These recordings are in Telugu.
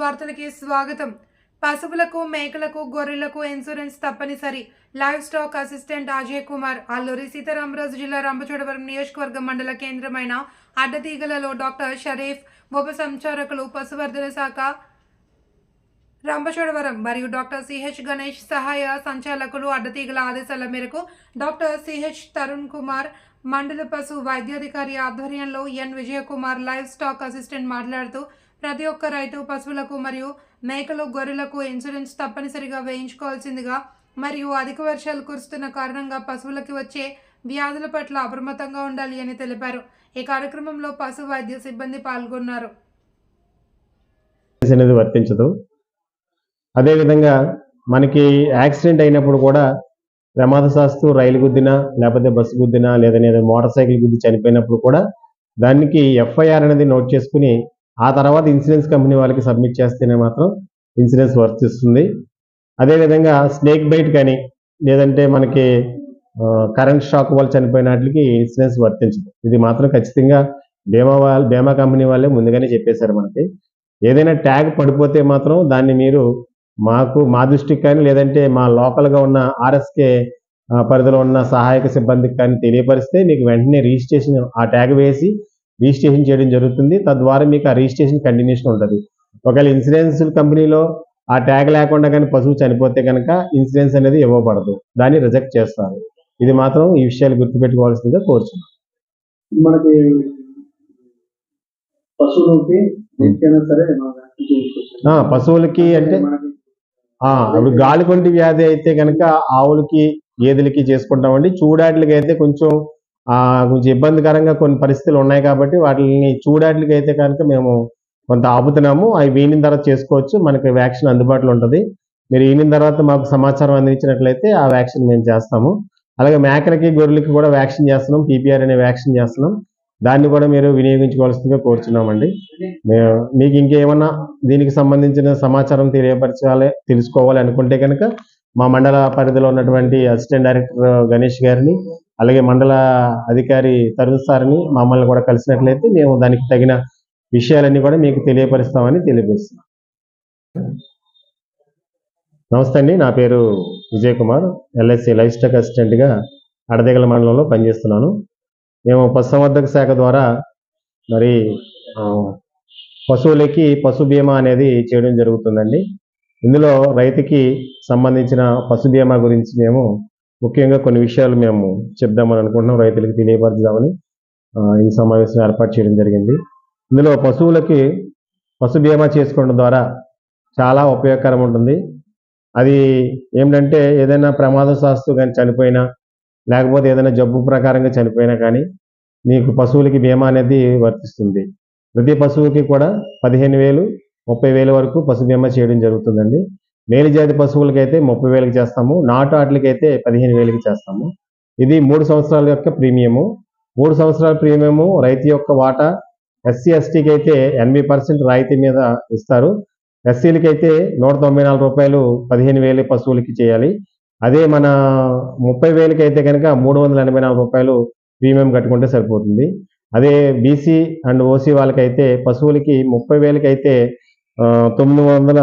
వార్తలకి స్వాగతం. పశువులకు మేకలకు గొర్రెలకు ఇన్సూరెన్స్ తప్పనిసరి. Livestock assistant Ajay Kumar Alluri Sitaramaraju జిల్లా రంపచోడవరం నియోజకవర్గం మండల కేంద్రమైన అడ్డతీగలలో డాక్టర్ షరీఫ్ ఉప సంచారకులు పశువర్ధన శాఖ రంపచోడవరం మరియు డాక్టర్ సిహెచ్ గణేష్ సహాయ సంచాలకులు అడ్డతీగల ఆదేశాల మేరకు డాక్టర్ సిహెచ్ తరుణ్ కుమార్ మండల పశు వైద్యాధికారి ఆధ్వర్యంలో N Vijayakumar livestock assistant మాట్లాడుతూ ప్రతి ఒక్క రైతు పశువులకు మరియు మేకలు గొర్రెలకు ఇన్సూరెన్స్ తప్పనిసరిగా వేయించుకోవాల్సిందిగా మరియు అధిక వర్షాలు కురుస్తున్న కారణంగా పశువులకి వచ్చే వ్యాధుల పట్ల అప్రమత్తంగా ఉండాలి అని తెలిపారు. ఈ కార్యక్రమంలో పశు వైద్య సిబ్బంది పాల్గొన్నారు. అనేది వర్తించదు. అదేవిధంగా మనకి యాక్సిడెంట్ అయినప్పుడు కూడా ప్రమాదశాస్తు రైలు గుద్దినా లేకపోతే బస్సు గుద్దినా లేదా మోటార్ సైకిల్ గుద్ది చనిపోయినప్పుడు కూడా దానికి ఎఫ్ఐఆర్ అనేది నోట్ చేసుకుని ఆ తర్వాత ఇన్సూరెన్స్ కంపెనీ వాళ్ళకి సబ్మిట్ చేస్తేనే మాత్రం ఇన్సూరెన్స్ వర్తిస్తుంది అదేవిధంగా స్నేక్ బైట్ కానీ లేదంటే మనకి కరెంట్ షాక్ వల్ల చనిపోయిన వాటికి ఇన్సూరెన్స్ వర్తించదు. ఇది మాత్రం ఖచ్చితంగా బీమా వాళ్ళు బీమా కంపెనీ వాళ్ళే ముందుగానే చెప్పేశారు మనకి. ఏదైనా ట్యాగ్ పడిపోతే మాత్రం దాన్ని మీరు మాకు మా దృష్టికి కానీ లేదంటే మా లోకల్గా ఉన్న ఆర్ఎస్కే పరిధిలో ఉన్న సహాయక సిబ్బందికి కానీ తెలియపరిస్తే మీకు వెంటనే రిజిస్ట్రేషన్ ఆ ట్యాగ్ వేసి రిజిస్ట్రేషన్ చేయడం జరుగుతుంది. తద్వారా మీకు ఆ రిజిస్ట్రేషన్ కంటిన్యూషన్ ఉంటుంది. ఒకవేళ ఇన్సూరెన్స్ కంపెనీలో ఆ ట్యాగ్ లేకుండా కానీ పశువు చనిపోతే కనుక ఇన్సూరెన్స్ అనేది ఇవ్వబడదు. దాన్ని రిజెక్ట్ చేస్తారు. ఇది మాత్రం ఈ విషయాలు గుర్తుపెట్టుకోవాల్సిందిగా కోరుచున్నాను. మనకి పశువులకి పశువులకి అంటే ఇప్పుడు గాలికొంటి వ్యాధి అయితే కనుక ఆవులకి గేదెలకి చేసుకుంటామండి. చూడాట్లకి అయితే కొంచెం కొంచెం ఇబ్బందికరంగా కొన్ని పరిస్థితులు ఉన్నాయి కాబట్టి వాటిని చూడాటికి అయితే కనుక మేము కొంత ఆపుతున్నాము. అవి వీనిన తర్వాత చేసుకోవచ్చు. మనకి వ్యాక్సిన్ అందుబాటులో ఉంటుంది. మీరు ఈనిన తర్వాత మాకు సమాచారం అందించినట్లయితే ఆ వ్యాక్సిన్ మేము చేస్తాము. అలాగే మేకలకి గొర్రెలకి కూడా వ్యాక్సిన్ చేస్తున్నాం. పీపీఆర్ అనే వ్యాక్సిన్ చేస్తున్నాం. దాన్ని కూడా మీరు వినియోగించుకోవాల్సిందిగా కోరుచున్నామండి. మే- మీకు ఇంకేమన్నా దీనికి సంబంధించిన సమాచారం తెలియపరచాలి తెలుసుకోవాలి అనుకుంటే కనుక మా మండల పరిధిలో ఉన్నటువంటి అసిస్టెంట్ డైరెక్టర్ గణేష్ గారిని అలాగే మండల అధికారి తరుణ్ సార్ని మమ్మల్ని కూడా కలిసినట్లయితే మేము దానికి తగిన విషయాలన్నీ కూడా మీకు తెలియపరుస్తామని తెలియజేస్తున్నాం నమస్తే అండి. నా పేరు Vijay Kumar LIC life stock అసిస్టెంట్గా అడదగల మండలంలో పనిచేస్తున్నాను. మేము పశుసంవర్ధక శాఖ ద్వారా మరి పశువులకి పశు బీమా అనేది చేయడం జరుగుతుందండి. ఇందులో రైతుకి సంబంధించిన పశు బీమా గురించి మేము ముఖ్యంగా కొన్ని విషయాలు మేము చెప్దామని అనుకుంటున్నాం. రైతులకు తెలియపరచుదామని ఈ సమావేశం ఏర్పాటు చేయడం జరిగింది. ఇందులో పశువులకి పశు బీమా చేసుకోవడం ద్వారా చాలా ఉపయోగకరం ఉంటుంది. అది ఏమిటంటే ఏదైనా ప్రమాద శాస్తు కానీ చనిపోయినా లేకపోతే ఏదైనా జబ్బు ప్రకారంగా చనిపోయినా కానీ నీకు పశువులకి బీమా అనేది వర్తిస్తుంది. ప్రతి పశువుకి కూడా పదిహేను వేలు ముప్పై వేల వరకు పశు బీమా చేయడం జరుగుతుందండి. మేలు జాతి ముప్పై వేలకు చేస్తాము నాటు ఆటలకి అయితే పదిహేను వేలకి చేస్తాము. ఇది మూడు సంవత్సరాల యొక్క ప్రీమియము. మూడు సంవత్సరాల ప్రీమియము రైతు యొక్క వాటా. ఎస్సీ ఎస్టీకి అయితే ఎనభై పర్సెంట్ రాయితీ మీద ఇస్తారు. ఎస్సీలకి అయితే నూట తొంభై నాలుగు రూపాయలు పదిహేను వేలు పశువులకి చేయాలి. అదే మన ముప్పై వేలకి అయితే కనుక మూడు వందల ఎనభై నాలుగు రూపాయలు ప్రీమియం కట్టుకుంటే సరిపోతుంది. అదే బీసీ అండ్ ఓసీ వాళ్ళకైతే పశువులకి ముప్పై వేలకి అయితే తొమ్మిది వందల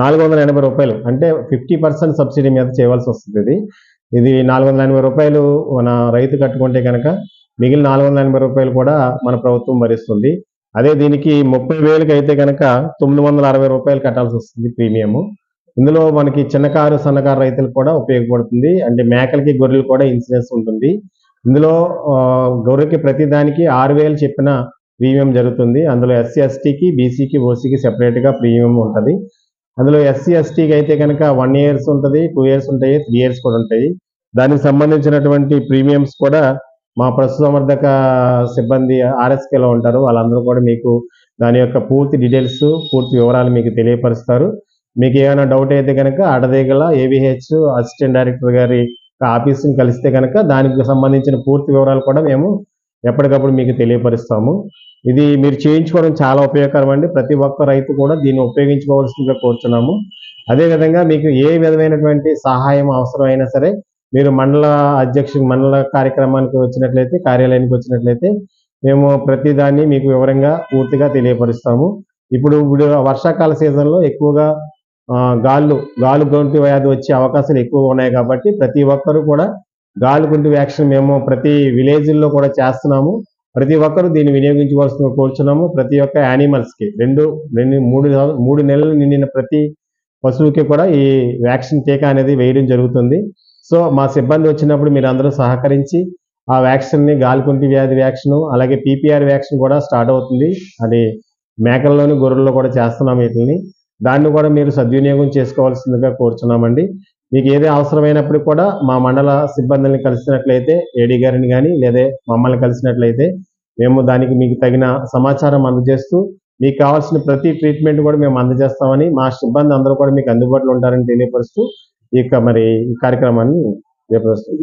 నాలుగు వందల ఎనభై రూపాయలు. అంటే ఫిఫ్టీ పర్సెంట్ సబ్సిడీ మీద చేయవలసి వస్తుంది ఇది. ఇది నాలుగు వందల ఎనభై రూపాయలు మన రైతు కట్టుకుంటే కనుక మిగిలిన నాలుగు వందల ఎనభై రూపాయలు కూడా మన ప్రభుత్వం భరిస్తుంది. అదే దీనికి ముప్పై వేలకి అయితే కనుక తొమ్మిది వందల అరవై రూపాయలు కట్టాల్సి వస్తుంది ప్రీమియము. ఇందులో మనకి చిన్నకారు సన్నకారు రైతులకు కూడా ఉపయోగపడుతుంది. అంటే మేకలకి గొర్రెలు కూడా ఇన్సూరెన్స్ ఉంటుంది. ఇందులో గొర్రెకి ప్రతి దానికి ఆరు వేలు చెప్పిన ప్రీమియం జరుగుతుంది. అందులో ఎస్సీ ఎస్టీకి బీసీకి ఓసీకి సెపరేట్గా ప్రీమియం ఉంటుంది. అందులో ఎస్సీ ఎస్టీకి అయితే కనుక వన్ ఇయర్స్ ఉంటుంది టూ ఇయర్స్ ఉంటాయి త్రీ ఇయర్స్ కూడా ఉంటాయి. దానికి సంబంధించినటువంటి ప్రీమియమ్స్ కూడా మా ప్రస్తుతమర్ధక సిబ్బంది ఆర్ఎస్కేలో ఉంటారు. వాళ్ళందరూ కూడా మీకు దాని యొక్క పూర్తి డీటెయిల్స్ పూర్తి వివరాలు మీకు తెలియపరుస్తారు. మీకు ఏమైనా డౌట్ అయితే కనుక అడదేగల ఏవిహెచ్ అసిస్టెంట్ డైరెక్టర్ గారి ఆఫీస్ని కలిస్తే కనుక దానికి సంబంధించిన పూర్తి వివరాలు కూడా మేము ఎప్పటికప్పుడు మీకు తెలియపరుస్తాము. ఇది మీరు చేయించుకోవడం చాలా ఉపయోగకరం అండి. ప్రతి ఒక్క రైతు కూడా దీన్ని ఉపయోగించుకోవాల్సిందిగా కోరుతున్నాము అదేవిధంగా మీకు ఏ విధమైనటువంటి సహాయం అవసరమైనా సరే మీరు మండల అధ్యక్ష మండల కార్యక్రమానికి వచ్చినట్లయితే కార్యాలయానికి వచ్చినట్లయితే మేము ప్రతిదాన్ని మీకు వివరంగా పూర్తిగా తెలియపరుస్తాము. ఇప్పుడు ఇప్పుడు వర్షాకాల సీజన్లో ఎక్కువగా గాళ్ళు గాలు గొంతు వ్యాధి వచ్చే అవకాశాలు ఎక్కువగా ఉన్నాయి కాబట్టి ప్రతి ఒక్కరూ కూడా గాలి గుంటి వ్యాక్సిన్ మేము ప్రతి విలేజ్ల్లో కూడా చేస్తున్నాము. ప్రతి ఒక్కరూ దీన్ని వినియోగించవలసిన కోరుచున్నాము. ప్రతి ఒక్క యానిమల్స్కి రెండు రెండు మూడు మూడు నెలలు నిండిన ప్రతి పశువుకి కూడా ఈ వ్యాక్సిన్ టీకా అనేది వేయడం జరుగుతుంది. సో మా సిబ్బంది వచ్చినప్పుడు మీరు అందరూ సహకరించి ఆ వ్యాక్సిన్ని గాలికుంటి వ్యాధి వ్యాక్సిన్ అలాగే పీపీఆర్ వ్యాక్సిన్ కూడా స్టార్ట్ అవుతుంది. అది మేకల్లోని గొర్రెల్లో కూడా చేస్తున్నాం వీటిని దాన్ని కూడా మీరు సద్వినియోగం చేసుకోవాల్సిందిగా కోరుచున్నామండి. మీకు ఏది అవసరమైనప్పుడు కూడా మా మండల సిబ్బందిని కలిసినట్లయితే ఏడీ గారిని కానీ లేదా మమ్మల్ని కలిసినట్లయితే మేము దానికి మీకు తగిన సమాచారం అందజేస్తూ మీకు కావాల్సిన ప్రతి ట్రీట్మెంట్ కూడా మేము అందజేస్తామని మా సిబ్బంది అందరూ కూడా మీకు అందుబాటులో ఉంటారని తెలియపరుస్తూ ఈ యొక్క మరి ఈ కార్యక్రమాన్ని తెలియపరుస్తాం